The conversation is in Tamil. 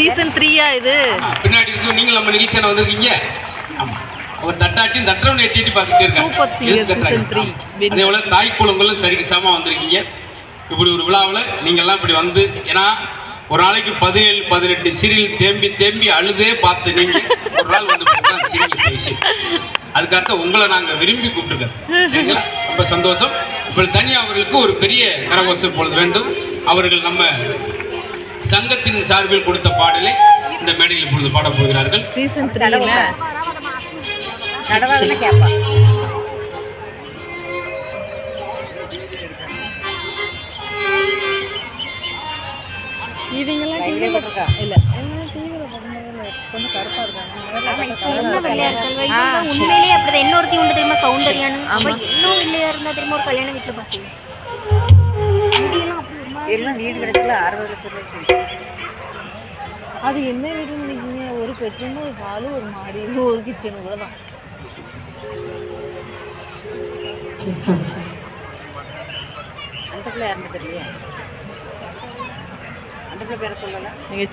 சீசன் த்ரீயா இது. பின்னாடி இருக்கு நீங்கள் நம்ம நிகழ்ச்சியான வந்திருக்கீங்க. அவர் தட்டாட்டி தட்டுறவனை எட்டி பார்த்துட்டே தட்டுறாங்க? three. ஆமா. win. அதே போல தாய் குளங்களும் சரிக்கு சமமா வந்திருக்கீங்க. இப்படி ஒரு விழாவில் நீங்கள்லாம் இப்படி வந்து ஏன்னா ஒரு நாளைக்கு பதினேழு பதினெட்டு சீரியல் தேம்பி தேம்பி அழுதே பார்த்து நீங்க ஒரு நாள் வந்து அதுக்காக உங்களை நாங்கள் விரும்பி கூப்பிட்டுருக்கோம். சரிங்களா? ரொம்ப சந்தோஷம். இப்போ தனி அவர்களுக்கு ஒரு பெரிய கரகோஷம் பொழுது வேண்டும். அவர்கள் நம்ம சங்கத்தின் சார்பில் கொடுத்த பாடலை இந்த மேடையில் இப்பொழுது பாடப் போகிறார்கள். சீசன் த்ரீல இவங்கெல்லாம் டிவியில்? இல்ல கொஞ்சம் கருப்பா இருக்காங்க. உண்மையிலேயே அப்படிதான். இன்னொருத்தி உண்டு தெரியுமா? சௌந்தர்யான்னு. அவ இன்னும் வெள்ளையா இருந்தா தெரியுமா? ஒரு கல்யாண வீட்டுல பார்த்தேன் எல்லாம் வீடு கிடைக்கல அறுபது லட்சம் ரூபாய்க்கு அது என்ன வீடுன்னு நினைக்கிறீங்க? ஒரு பெட்ரூம் ஒரு ஹாலு ஒரு மாடி ஒரு கிச்சன் கூட தான் அந்த பிள்ளை யாருன்னு தெரியலையே? அந்த பிள்ளை பேரை சொல்லலை? நீங்கள்